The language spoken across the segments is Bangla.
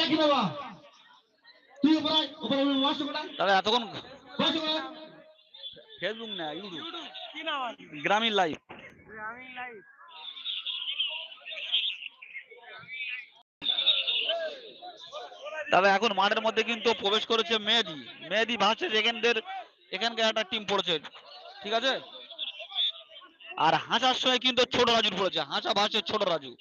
রাখি বাবা। তুই উপরে উপরে এতক্ষণ ফেসবুক না ইউটিউব। কি নাম গ্রামীণ লাইভ দাদা এখন মাঠের মধ্যে কিন্তু প্রবেশ করেছে মেহেদি। মেহেদি ভার্সেস এখানদের এখানকার একটা টিম পড়েছে। ঠিক আছে? আর হাঁসার সময় কিন্তু ছোট রাজুর পড়েছে। হাঁসা ভাসছে ছোট রাজু।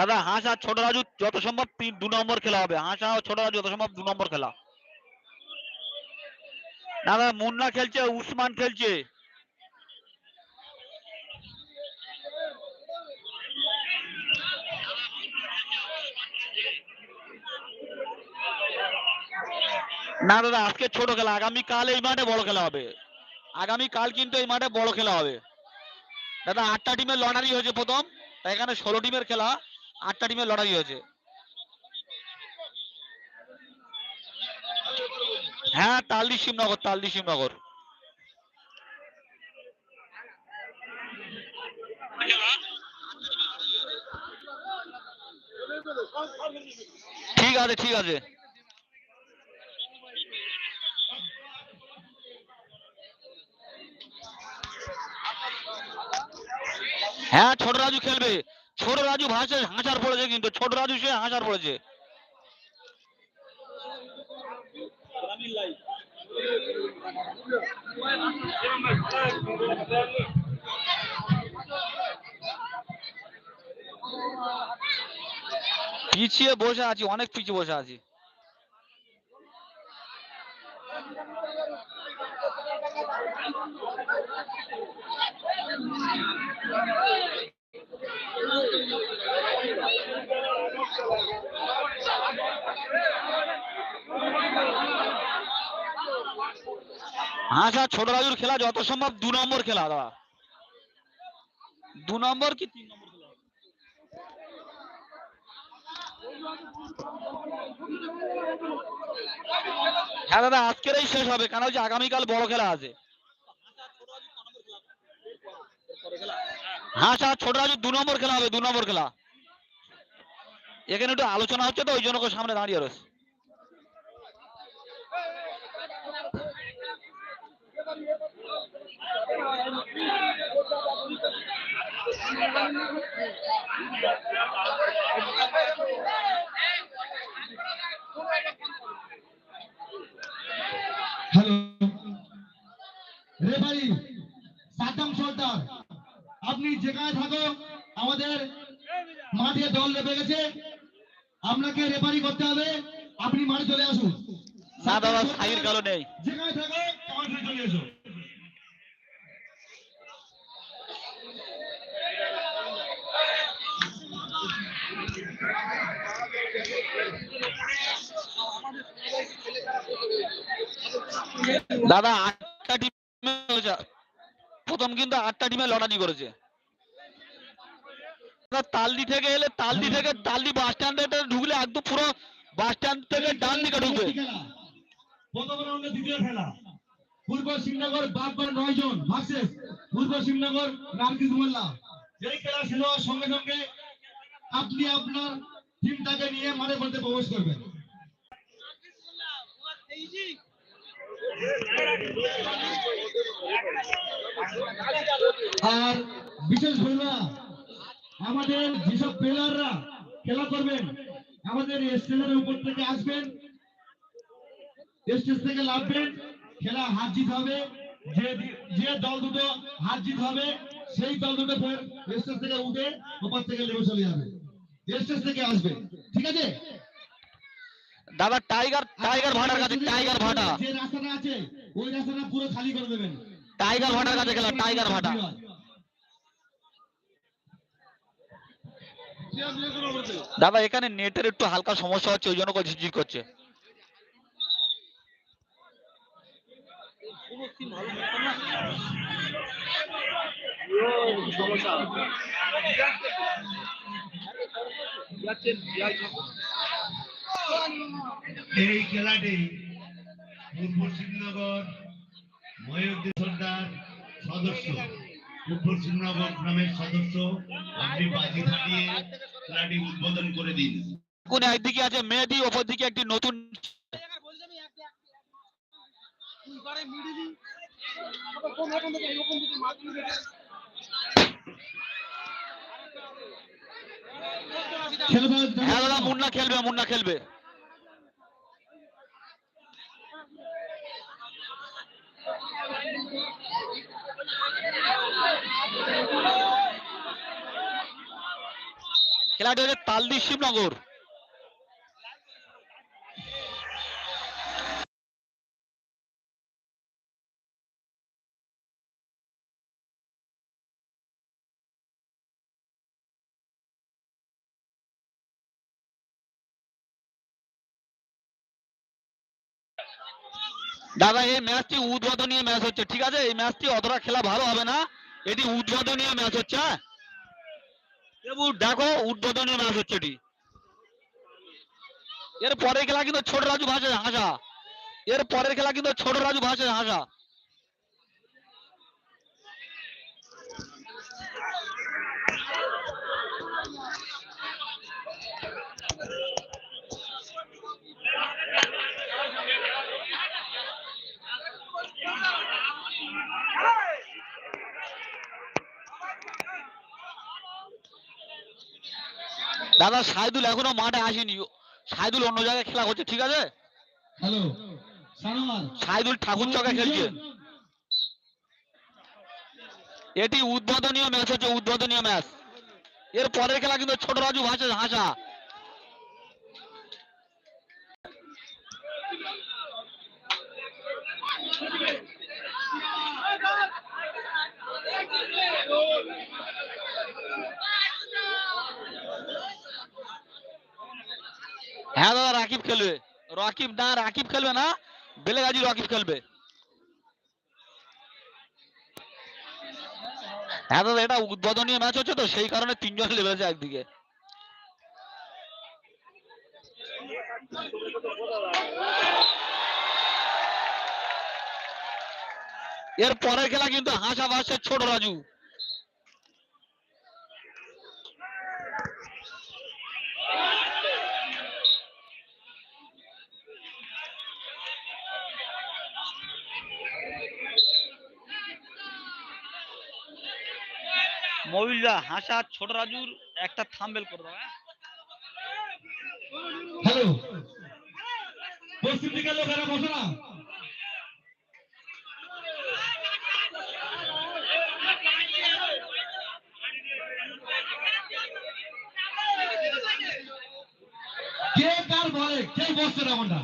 দাদা, হাঁস আর ছোট রাজু যত সম্ভব দু নম্বর খেলা হবে। হাঁস আর ছোট রাজু যত সম্ভব দু নম্বর খেলা। দাদা, মুন্না খেলছে, উসমান খেলছে। না দাদা, আজকে ছোট খেলা। আগামী কাল এই মাঠে বড় খেলা হবে। আগামী কাল কিন্তু এই মাঠে বড় খেলা হবে। দাদা, আটটা টিমের লটারি হয়েছে প্রথম। এখানে ষোলো টিমের খেলা। আটটা টিমের লটারি হয়েছে। হ্যাঁ তালদি শিবনগর তালদি শিবনগর। ঠিক আছে ঠিক আছে। হ্যাঁ ছোট রাজু খেলবে। ছোট রাজু ভাষে হাঁচার পড়েছে কিন্তু, ছোট রাজু সে হাঁচার পড়েছে। পিছিয়ে বসে আছি, অনেক পিছিয়ে বসে আছি। হ্যাঁ স্যার, ছোট রাজুর খেলা যত সম্ভব দু নম্বর খেলা, দাদা। দু নম্বর কি তিন নম্বর খেলা? হ্যাঁ দাদা আজকেরই শেষ হবে কেন হচ্ছে আগামীকাল বড় খেলা আছে। হ্যাঁ স্যার, ছোট রাজু দু নম্বর খেলা হবে, দু নম্বর খেলা। এখানে একটু আলোচনা হচ্ছে তো, ওই জন্য সামনে দাঁড়িয়ে রয়েছে। হ্যালো আপনি যেখানে থাকো আমাদের মাঠে দল নেমে গেছে। আপনাকে রেফারি করতে হবে। আপনি মাঠে চলে আসুন। না দাদা সাইয়ের কালো নেই। যেখানে থাকো আমার চলে এসো। দাদা আটটা টিম প্রথম কিন্তু আটটা টিমে লটারি করেছে। তালদি থেকে এলে তালদি থেকে তালদি বাস স্ট্যান্ডে ঢুকলে একদম পুরো বাস স্ট্যান্ড থেকে ডান দিকে ঢুকবে। প্রথম রাউন্ডে দ্বিতীয় খেলা। পূর্ব শিবনগর বাগবার নয় জন। ভার্সেস পূর্ব শিবনগর নার্গিস মোল্লা এই খেলা হওয়ার সঙ্গে সঙ্গে আপনি আপনার টিমটাকে নিয়ে মাঠে মধ্যে প্রবেশ করবেন। আর বিশেষ বলবা আমাদের যেসব প্লেয়াররা খেলা করবেন আমাদের স্টেজের উপর থেকে আসবেন স্টেজ থেকে লাভবেন খেলা হার জিত হবে যে যে দল দুটো হার জিত হবে সেই দল দুটো ফের স্টেজ থেকে উঠে ওপার থেকে লেগে চলে যাবে স্টেজ থেকে আসবে ঠিক আছে? দাদা টাইগার টাইগার ভাটার কাছে টাইগার ভাটা। যে রাস্তাটা আছে ওই রাস্তাটা পুরো খালি করে দেবেন। টাইগার ভাটার কাছে খেলা টাইগার ভাটা। দাদা, এখানে নেটের একটু হালকা সমস্যা হচ্ছে, ওই জন্য ঝিঝির করছে। এই খেলাটি পূর্ব শ্রীনগর মহিউদ্দিন সর্দার সদস্য। পূর্ব শ্রীনগর গ্রামের সদস্য আপনি বাজি খেলাটি উদ্বোধন করে দিন। কোন একদিকে আছে মেহেদি ওপর দিকে একটি নতুন মুন্না খেলবে মুন্না খেলবে। খেলাটি হচ্ছে তালদি শিবনগর। দাদা, এই ম্যাচটি উদ্বোধনীয় ম্যাচ হচ্ছে, ঠিক আছে? এই ম্যাচটি অতটা খেলা ভালো হবে না। এটি উদ্বোধনীয় ম্যাচ হচ্ছে হ্যাঁ? দেবু দেখো, উদ্বোধনীয় ম্যাচ হচ্ছে এটি। এর পরের খেলা কিন্তু ছোট রাজু ভাসে হাসা এর পরের খেলা কিন্তু ছোট রাজু ভাসে হাসা দাদা সাইদুল এখনও মাঠে আসেনি। সাইদুল অন্য জায়গায় খেলা করছে ঠিক আছে? হ্যালো সাইদুল ঠাকুর চকে খেলছে। এটি উদ্বোধনীয় ম্যাচ হচ্ছে উদ্বোধনীয় ম্যাচ। এর পরের খেলা কিন্তু ছোট রাজু ভাসে হাসা। হ্যাঁ দাদা, রাকিব খেলবে। রাকিব না, রাকিব খেলবে না, বেলেগাজি রাকিব খেলবে। হ্যাঁ দাদা, এটা উদ্বোধনীয় ম্যাচ হচ্ছে তো, সেই কারণে তিনজন লেবেছে একদিকে। এর পরের খেলা কিন্তু হাসা ভাসে ছোট রাজু। মবিলদা হাসা, ছোট রাজুর একটা থাম্বেল করে দাও হ্যাঁ? না। কে কার বলে কে বসছে না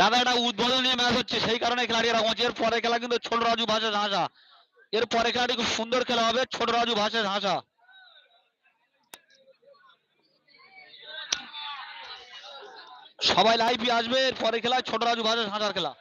দাদা, এটা উদ্বোধনী ম্যাচ হচ্ছে, সেই কারণে খেলাটি এরকম এর পরে খেলা কিন্তু ছোট রাজু ভাষা ঝাঁসা এর পরে খেলাটি খুব সুন্দর খেলা হবে, ছোট রাজু ভাষা ঝাঁসা সবাই লাইভে আসবে, এর পরে খেলা ছোট রাজু ভাষা ঝাঁসার খেলা।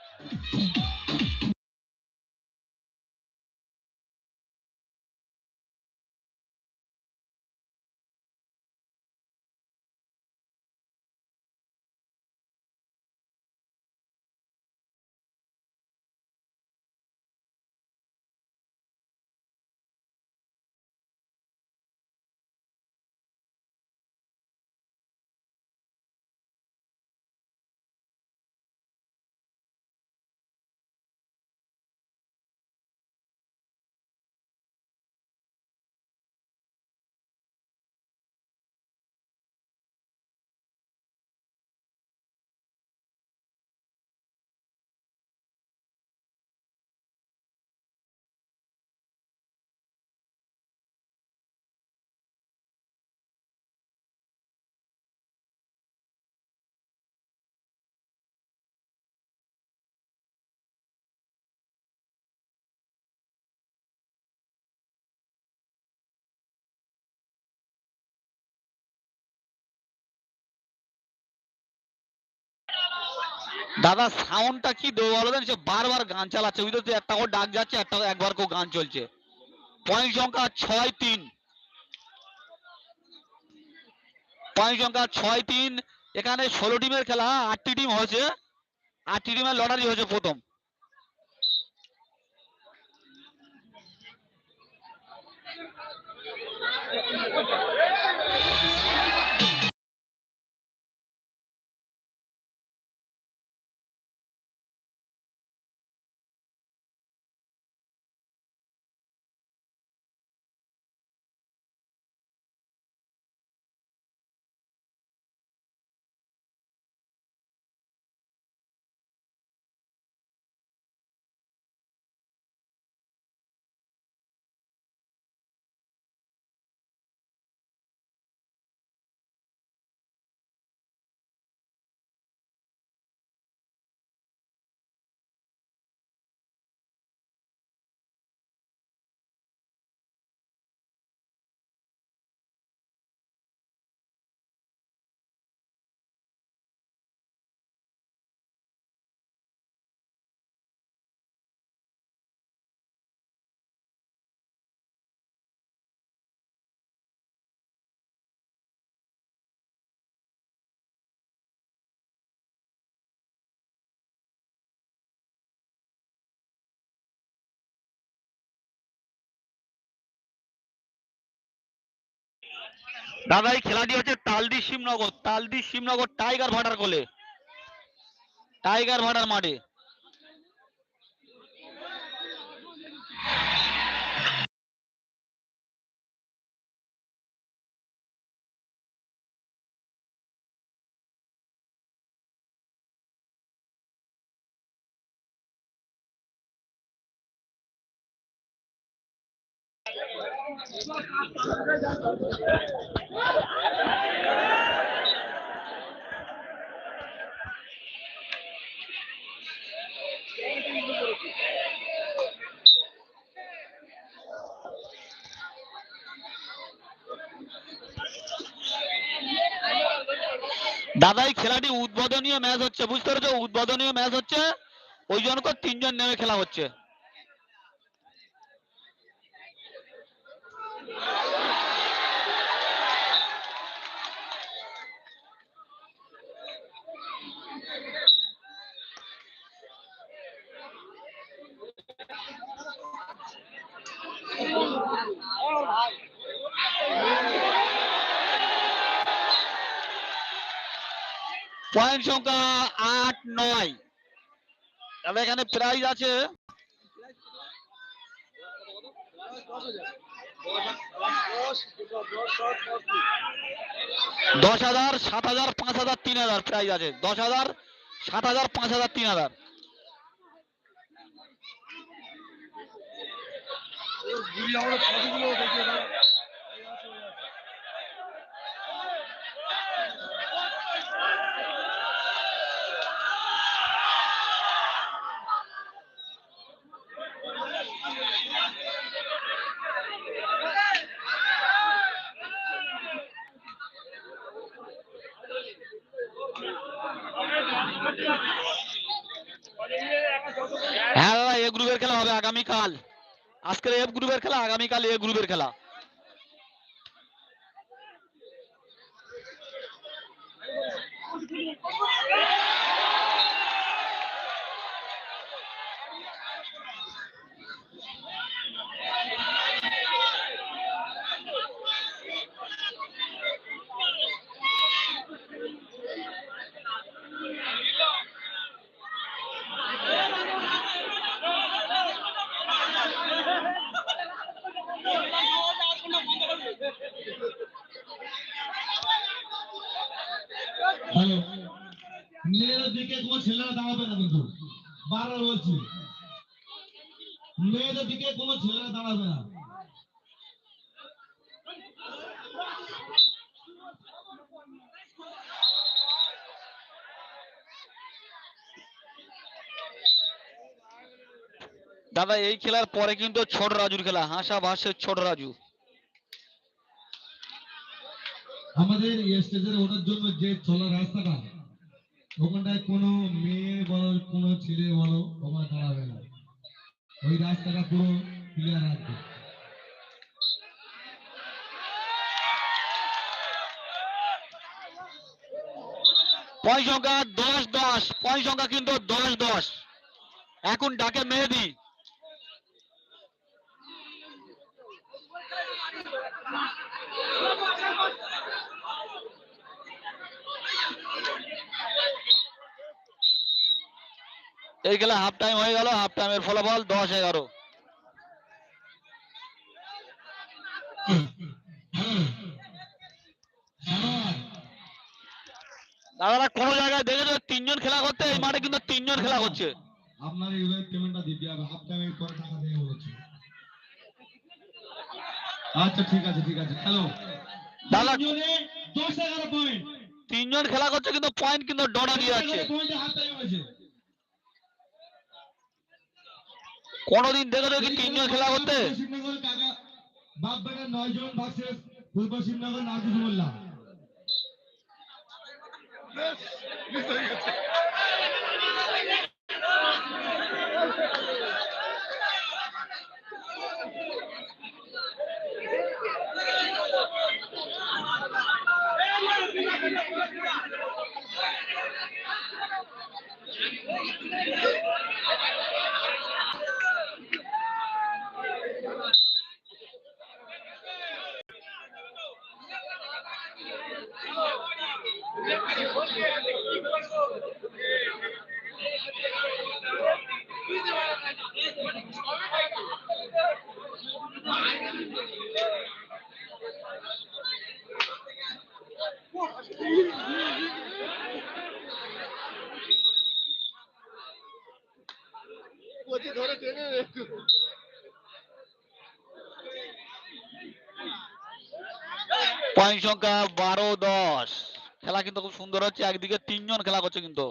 দাদা সাউন্ডটা কি দেবো বলো সে বারবার গান চালাচ্ছে, বুঝতে একটা করে ডাক যাচ্ছে, একটা একবার করে গান চলছে। পয়েন্ট সংখ্যা ছয় তিন। পয়েন্ট সংখ্যা ছয় তিন, এখানে ষোলো টিমের খেলা আটটি টিম হয়েছে। আটটি টিমের লটারি হয়েছে প্রথম। দাদা এই খেলাটি হচ্ছে তালদি শিবনগর তালদি শিবনগর টাইগার ভাটার কোলে। টাইগার ভাটার মাঠে। দাদা, এই খেলাটি উদ্বোধনীয় ম্যাচ হচ্ছে, বুঝতে পেরেছ? উদ্বোধনীয় ম্যাচ হচ্ছে, ওই জন্য তিনজন নেমে খেলা হচ্ছে। পয়েন্ট সংখ্যা আট নয়। তবে এখানে প্রাইজ আছে। দশ হাজার, সাত হাজার, পাঁচ হাজার, তিন হাজার প্রাইজ আছে। দশ হাজার, সাত হাজার, পাঁচ হাজার, তিন হাজার। আজকের এফ গ্রুপের খেলা আগামীকাল এ গ্রুপের খেলা। হ্যালো মেয়েদের দিকে ছেলেরা দাঁড়াবে না কিন্তু। বারবার বলছি। মেয়েদের দিকে ছেলেরা দাঁড়াবে না। দাদা, এই খেলার পরে কিন্তু ছোট রাজুর খেলা। হাসা ভাসের ছোট রাজু। আমাদের স্টেজে ওঠার জন্য যে চলার রাস্তাটা, ওখানটায় কোনো মেয়ে বলো, কোনো ছেলে বলো, ওখানে দাঁড়াবে না। ওই রাস্তাটা পুরো ক্লিয়ার রাখবে। পয়েন্ট সংখ্যা দশ দশ। পয়েন্ট সংখ্যা কিন্তু দশ দশ। এখন ডাকে মেহেদি। এই খেলা হাফ টাইম হয়ে গেল হাফ টাইমের ফলাফল দশ এগারো। দাদারা কোন জায়গায় দেখেছ তিনজন খেলা করতে? এই মাঠে কিন্তু তিনজন খেলা করছে। আপনার এইভাবে পেমেন্টটা দিতে হবে হাফ টাইমের পরে টাকা দিয়ে বলেছে আচ্ছা ঠিক আছে ঠিক আছে হ্যালো দাদা দশ এগারো পয়েন্ট তিনজন খেলা করছে কিন্তু পয়েন্ট কিন্তু ডরা দিয়ে যাচ্ছে। পয়েন্টে হাফ টাইম হয়েছে। কোনোদিন দেখে দেখি তিনজন খেলা করতে? পশ্চিমনগর কাকা বাপ বেটা নয় জন ভার্সেস পূর্ব পশ্চিমনগর নার্গিস মোল্লা। পয়েন্ট সংখ্যা বারো দশ খেলা কিন্তু খুব সুন্দর হচ্ছে একদিকে তিনজন খেলা করছে কিন্তু।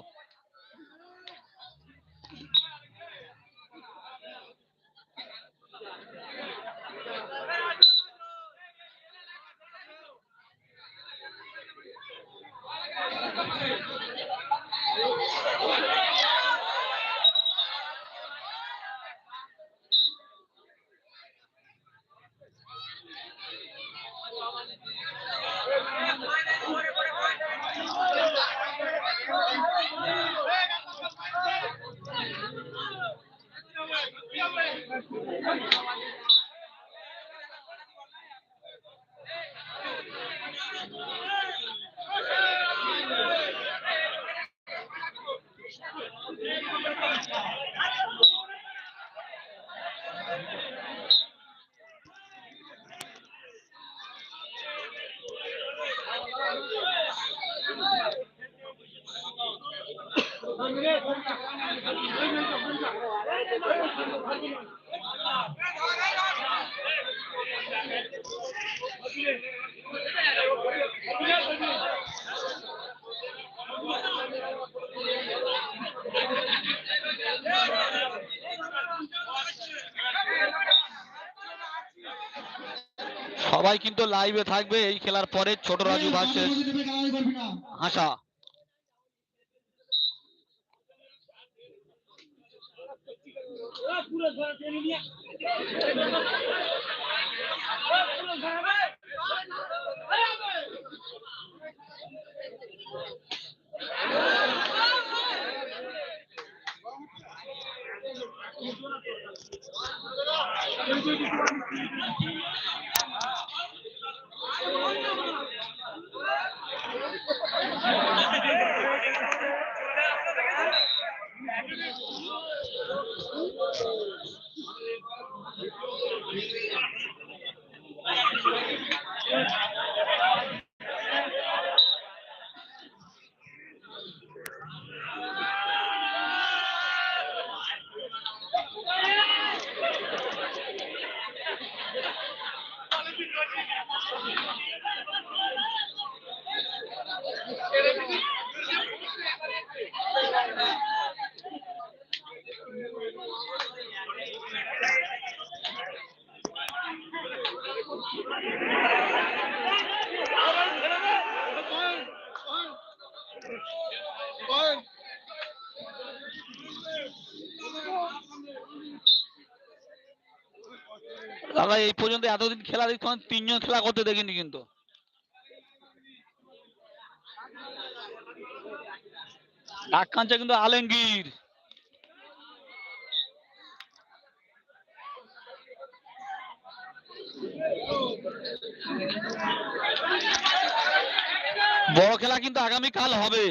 সবাই কিন্তু লাইভে থাকবে, এই খেলার পরে ছোট রাজু গালাগালি আশা। পুরো টেনে নিয়ে। পুরো ধরে দাদা, এই পর্যন্ত এতদিন খেলা তিনজন খেলা করতে দেখিনি কিন্তু। কিন্তু বড় খেলা কিন্তু আগামীকাল হবে।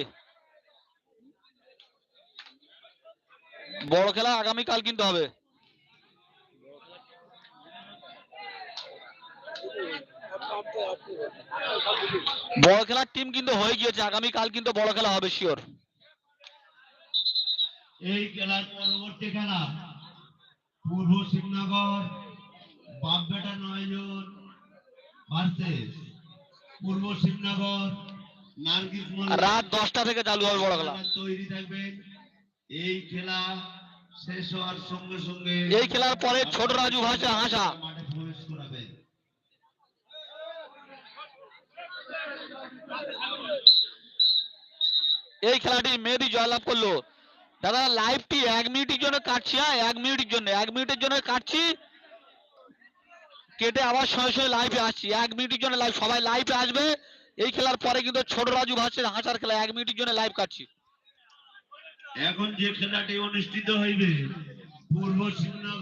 বড় খেলা আগামী কাল কিন্তু হবে। বড় খেলার টিম কিন্তু হয়ে গিয়েছে আগামী কাল কিন্তু বড় খেলা হবে শিওর এই খেলার পরবর্তী খেলা পূর্ব শিবনগর বাপবেটা নয় জন ভার্সেস পূর্ব শিবনগর নার্গিস রাত দশটা থেকে চালু হবে বড় খেলা। তৈরি থাকবেন এই খেলা শেষ হওয়ার সঙ্গে সঙ্গে এই খেলার পরে ছোট রাজু ভাষা হাসা। মাঠে প্রবেশ করাবেন এই খেলাটি মেয়েদি জয়লাভ করল। দাদা লাইভটি এক মিনিটের জন্য কাটছি হ্যাঁ এক মিনিটের জন্য এক মিনিটের জন্য কাটছি। কেটে আবার সঙ্গে সঙ্গে লাইভে আসছি। এক মিনিটের জন্য লাইভ সবাই লাইভে আসবে। এই খেলার পরে কিন্তু ছোট রাজু ভাষের হাসার খেলা এক মিনিটের জন্য লাইভ কাটছি। এখন যে খেলাটি অনুষ্ঠিত হইবে পূর্ব শিবনগর